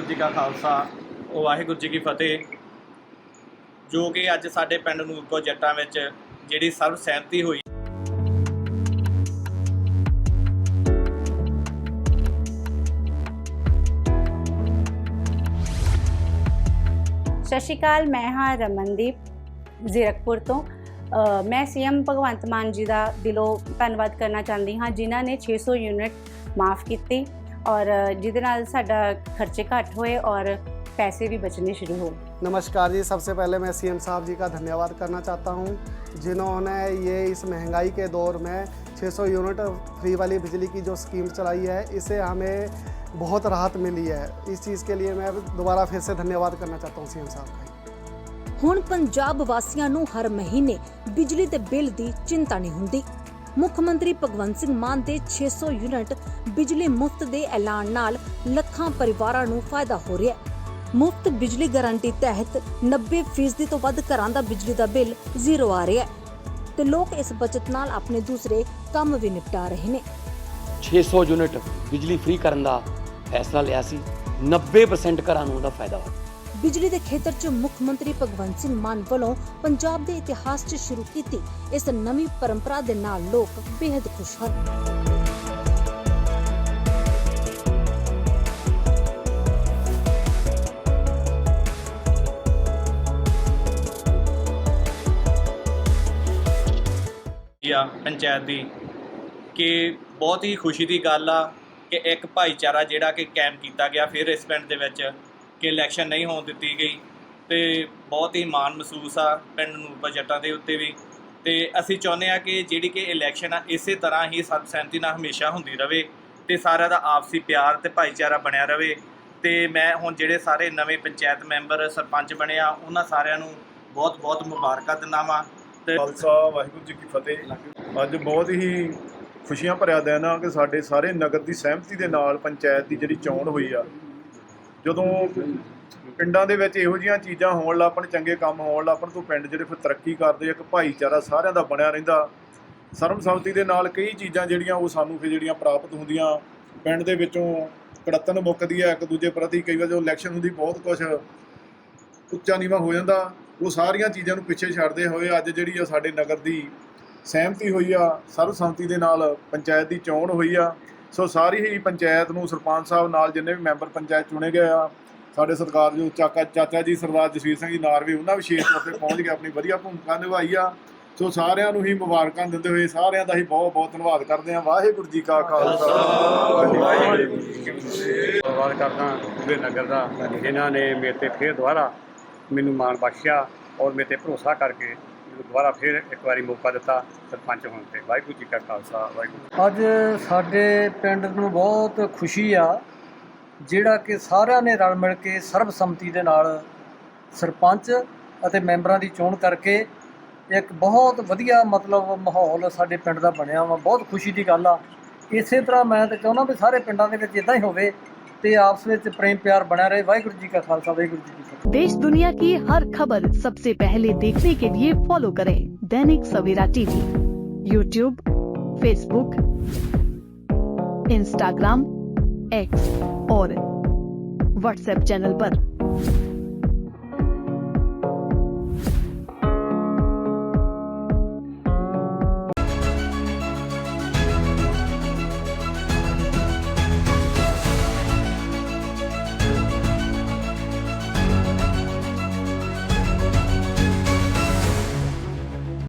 ਜੀ ਕਾ ਖਾਲਸਾ। ਵਾਹਿਗੁਰੂ ਜੀ ਕੀ ਫਤਿਹ। ਜੋ ਕਿ ਅੱਜ ਸਾਡੇ ਪਿੰਡ ਨੂਰਕੋ ਜੱਟਾਂ ਵਿੱਚ ਜਿਹੜੀ ਸਰਬ ਸਹਿਮਤੀ ਹੋਈ। ਸਤਿ ਸ਼੍ਰੀ ਅਕਾਲ ਮੈਂ ਹਾਂ ਰਮਨਦੀਪ ਜ਼ੀਰਕਪੁਰ ਤੋਂ। ਮੈਂ ਸੀਐਮ ਭਗਵੰਤ ਮਾਨ ਜੀ ਦਾ ਦਿਲੋਂ ਧੰਨਵਾਦ ਕਰਨਾ ਚਾਹੁੰਦੀ ਹਾਂ ਜਿਨ੍ਹਾਂ ਨੇ 600 ਯੂਨਿਟ ਮਾਫ ਕੀਤੀ। ਔਰ ਅ, ਜਿਹਦੇ ਨਾਲ ਸਾਡਾ ਖਰਚੇ ਘੱਟ ਹੋਏ ਔਰ ਪੈਸੇ ਵੀ बचने शुरू हो नमस्कार जी सबसे पहले मैं सीएम साहब जी का धन्यवाद करना चाहता हूं जिन्होंने ये इस महंगाई के दौर में 600 यूनिट फ्री वाली बिजली की जो स्कीम चलाई है इससे हमें बहुत राहत मिली है इस चीज़ के लिए मैं दोबारा फिर से धन्यवाद करना चाहता हूं सीएम साहब का ਹੁਣ ਪੰਜਾਬ ਵਾਸੀਆਂ ਨੂੰ ਹਰ ਮਹੀਨੇ ਬਿਜਲੀ ਦੇ ਬਿੱਲ ਦੀ ਚਿੰਤਾ ਨਹੀਂ ਹੁੰਦੀ ਮੁੱਖ ਮੰਤਰੀ ਭਗਵੰਤ ਸਿੰਘ ਮਾਨ ਦੇ 600 ਯੂਨਿਟ ਬਿਜਲੀ ਮੁਫਤ ਦੇ ਐਲਾਨ ਨਾਲ ਲੱਖਾਂ ਪਰਿਵਾਰਾਂ ਨੂੰ ਫਾਇਦਾ ਹੋ ਰਿਹਾ ਹੈ। ਮੁਫਤ ਬਿਜਲੀ ਗਾਰੰਟੀ ਤਹਿਤ 90% ਤੋਂ ਵੱਧ ਘਰਾਂ ਦਾ ਬਿਜਲੀ ਦਾ ਬਿੱਲ ਜ਼ੀਰੋ ਆ ਰਿਹਾ ਹੈ ਤੇ ਲੋਕ ਇਸ ਬਚਤ ਨਾਲ ਆਪਣੇ ਦੂਸਰੇ ਕੰਮ ਵੀ ਨਿਪਟਾ ਰਹੇ ਨੇ। 600 ਯੂਨਿਟ ਬਿਜਲੀ ਫ੍ਰੀ ਕਰਨ ਦਾ ਫੈਸਲਾ ਲਿਆ ਸੀ। 90% ਘਰਾਂ ਨੂੰ ਉਹਦਾ ਫਾਇਦਾ ਹੋਇਆ। ਬਿਜਲੀ ਦੇ ਖੇਤਰ 'ਚ ਮੁੱਖ ਮੰਤਰੀ ਭਗਵੰਤ ਸਿੰਘ ਮਾਨ ਵੱਲੋਂ ਪੰਜਾਬ ਦੇ ਇਤਿਹਾਸ 'ਚ ਸ਼ੁਰੂ ਕੀਤੀ ਇਸ ਨਵੀਂ ਪਰੰਪਰਾ ਦੇ ਨਾਲ ਲੋਕ ਬੇहद ਖੁਸ਼ ਹਨ। ਆ ਪੰਚਾਇਤ ਦੀ ਕਿ ਬਹੁਤ ਹੀ ਖੁਸ਼ੀ ਦੀ ਗੱਲ ਆ ਕਿ ਇੱਕ ਭਾਈਚਾਰਾ ਜਿਹੜਾ ਕਿ ਕਾਇਮ ਕੀਤਾ ਗਿਆ ਫਿਰ ਇਸ ਪਿੰਡ ਦੇ ਵਿੱਚ ਕਿ ਇਲੈਕਸ਼ਨ ਨਹੀਂ ਹੋਣ ਦਿੱਤੀ ਗਈ ਤੇ ਬਹੁਤ ਹੀ ਮਾਣ ਮਹਿਸੂਸ ਆ ਪਿੰਡ ਨੂਰਪੁਰ ਜੱਟਾਂ ਦੇ ਉੱਤੇ ਵੀ। ਤੇ ਅਸੀਂ ਚਾਹੁੰਦੇ ਆ ਕਿ ਜਿਹੜੀ ਕਿ ਇਲੈਕਸ਼ਨ ਆ, ਇਸੇ ਤਰ੍ਹਾਂ ਹੀ ਸਰਬਸੰਮਤੀ ਨਾਲ ਹਮੇਸ਼ਾ ਹੁੰਦੀ ਰਵੇ ਤੇ ਸਾਰਿਆਂ ਦਾ ਆਪਸੀ ਪਿਆਰ ਤੇ ਭਾਈਚਾਰਾ ਬਣਿਆ ਰਵੇ ਤੇ ਮੈਂ ਹੁਣ ਜਿਹੜੇ ਸਾਰੇ ਨਵੇਂ ਪੰਚਾਇਤ ਮੈਂਬਰ, ਸਰਪੰਚ ਬਣੇ ਆ, ਉਹਨਾਂ ਸਾਰਿਆਂ ਨੂੰ ਬਹੁਤ ਬਹੁਤ ਮੁਬਾਰਕਾਂ ਦਿੰਦਾ ਵਾਂ। ਤੇ ਖਾਲਸਾ, ਵਾਹਿਗੁਰੂ ਜੀ ਕੀ ਫਤਿਹ। ਅੱਜ ਬਹੁਤ ਹੀ ਖੁਸ਼ੀਆਂ ਭਰਿਆ ਦਿਨ ਆ ਕਿ ਸਾਡੇ ਸਾਰੇ ਨਗਰ ਦੀ ਸਹਿਮਤੀ ਦੇ ਨਾਲ ਪੰਚਾਇਤ ਦੀ ਜਿਹੜੀ ਚੋਣ ਹੋਈ ਆ ਜਦੋਂ ਪਿੰਡਾਂ ਦੇ ਵਿੱਚ ਇਹੋ ਜਿਹੀਆਂ ਚੀਜ਼ਾਂ ਹੋਣ ਲੱਪਣ ਚੰਗੇ ਕੰਮ ਹੋਣ ਲੱਪਣ ਤੋਂ ਪਿੰਡ ਜਿਹੜੇ ਫਿਰ ਤਰੱਕੀ ਕਰਦੇ, ਇੱਕ ਭਾਈਚਾਰਾ ਸਾਰਿਆਂ ਦਾ ਬਣਿਆ ਰਹਿੰਦਾ। ਸਰਬਸੰਮਤੀ ਦੇ ਨਾਲ ਕਈ ਚੀਜ਼ਾਂ ਜਿਹੜੀਆਂ, ਉਹ ਸਾਨੂੰ ਫਿਰ ਜਿਹੜੀਆਂ ਪ੍ਰਾਪਤ ਹੁੰਦੀਆਂ। ਪਿੰਡ ਦੇ ਵਿੱਚੋਂ ਕੜੱਤਨ ਮੁੱਕਦੀ ਆ, ਇੱਕ ਦੂਜੇ ਪ੍ਰਤੀ ਕਈ ਵਾਰ ਜਦੋਂ ਇਲੈਕਸ਼ਨ ਹੁੰਦੀ, ਬਹੁਤ ਕੁਝ ਉੱਚਾ ਨੀਵਾਂ ਹੋ ਜਾਂਦਾ। ਉਹ ਸਾਰੀਆਂ ਚੀਜ਼ਾਂ ਨੂੰ ਪਿੱਛੇ ਛੱਡਦੇ ਹੋਏ ਅੱਜ ਜਿਹੜੀ ਆ ਸਾਡੇ ਨਗਰ ਦੀ ਸਹਿਮਤੀ ਹੋਈ ਆ ਸਰਬਸੰਮਤੀ ਦੇ ਨਾਲ ਪੰਚਾਇਤ ਦੀ ਚੋਣ ਹੋਈ ਆ। ਸੋ ਸਾਰੀ ਹੀ ਪੰਚਾਇਤ ਨੂੰ ਸਰਪੰਚ ਸਾਹਿਬ ਨਾਲ ਜਿੰਨੇ ਵੀ ਮੈਂਬਰ ਪੰਚਾਇਤ ਚੁਣੇ ਗਏ ਆ, ਸਾਡੇ ਸਰਕਾਰ ਜੋ ਚਾਕਾ ਚਾਚਾ ਜੀ ਸਰਦਾਰ ਜਸਵੀਰ ਸਿੰਘ ਜੀ ਨਾਰਵੇ ਉਹਨਾਂ ਵਿਸ਼ੇਸ਼ ਤੌਰ ਤੇ ਪਹੁੰਚ ਕੇ ਆਪਣੀ ਵਧੀਆ ਭੂਮਿਕਾ ਨਿਭਾਈ ਆ। ਸੋ ਸਾਰਿਆਂ ਨੂੰ ਹੀ ਮੁਬਾਰਕਾਂ ਦਿੰਦੇ ਹੋਏ ਸਾਰਿਆਂ ਦਾ ਹੀ ਬਹੁਤ ਬਹੁਤ ਧੰਨਵਾਦ ਕਰਦੇ ਆ। ਵਾਹਿਗੁਰੂ ਜੀ ਕਾ ਖਾਲਸਾ। ਵਾਹਿਗੁਰੂ ਜੀ ਕੀ ਫਤਿਹ ਧੰਨਵਾਦ ਕਰਦਾ ਪੂਰੇ ਨਗਰ ਦਾ, ਜਿਨ੍ਹਾਂ ਨੇ ਮੇਰੇ ਤੇ ਫਿਰ ਦੁਬਾਰਾ ਮੈਨੂੰ ਮਾਣ ਬਖਸ਼ਿਆ ਔਰ ਮੇਰੇ ਤੇ ਭਰੋਸਾ ਕਰਕੇ ਮੈਨੂੰ ਦੁਬਾਰਾ ਫਿਰ ਇੱਕ ਵਾਰੀ ਮੌਕਾ ਦਿੱਤਾ ਸਰਪੰਚ ਹੋਣ ਤੇ। ਵਾਹਿਗੁਰੂ ਜੀ ਕਾ ਖਾਲਸਾ, ਵਾਹਿਗੁਰੂ ਅੱਜ ਸਾਡੇ ਪਿੰਡ ਨੂੰ ਬਹੁਤ ਖੁਸ਼ੀ ਆ, ਜਿਹੜਾ ਕਿ ਸਾਰਿਆਂ ਨੇ ਰਲ ਮਿਲ ਕੇ ਸਰਬਸੰਮਤੀ ਦੇ ਨਾਲ ਸਰਪੰਚ ਅਤੇ ਮੈਂਬਰਾਂ ਦੀ ਚੋਣ ਕਰਕੇ ਇੱਕ ਬਹੁਤ ਵਧੀਆ ਮਤਲਬ ਮਾਹੌਲ ਸਾਡੇ ਪਿੰਡ ਦਾ ਬਣਿਆ ਵਾ। ਬਹੁਤ ਖੁਸ਼ੀ ਦੀ ਗੱਲ ਆ। ਇਸੇ ਤਰ੍ਹਾਂ ਮੈਂ ਤਾਂ ਚਾਹੁੰਦਾ ਵੀ ਸਾਰੇ ਪਿੰਡਾਂ ਦੇ ਵਿੱਚ ਇਦਾਂ ਹੀ ਹੋਵੇ ਤੇ ਆਪਸ ਵਿੱਚ ਪ੍ਰੇਮ ਪਿਆਰ ਬਣਿਆ ਰਹੇ ਵਾਹਿਗੁਰੂ ਜੀ ਕਾ ਖਾਲਸਾ ਵਾਹਿਗੁਰੂ ਜੀ ਕੀ ਫਤਿਹ देश दुनिया की हर खबर सबसे पहले देखने के लिए फॉलो करें Dainik Savera TV YouTube Facebook Instagram X और व्हाट्सएप चैनल पर।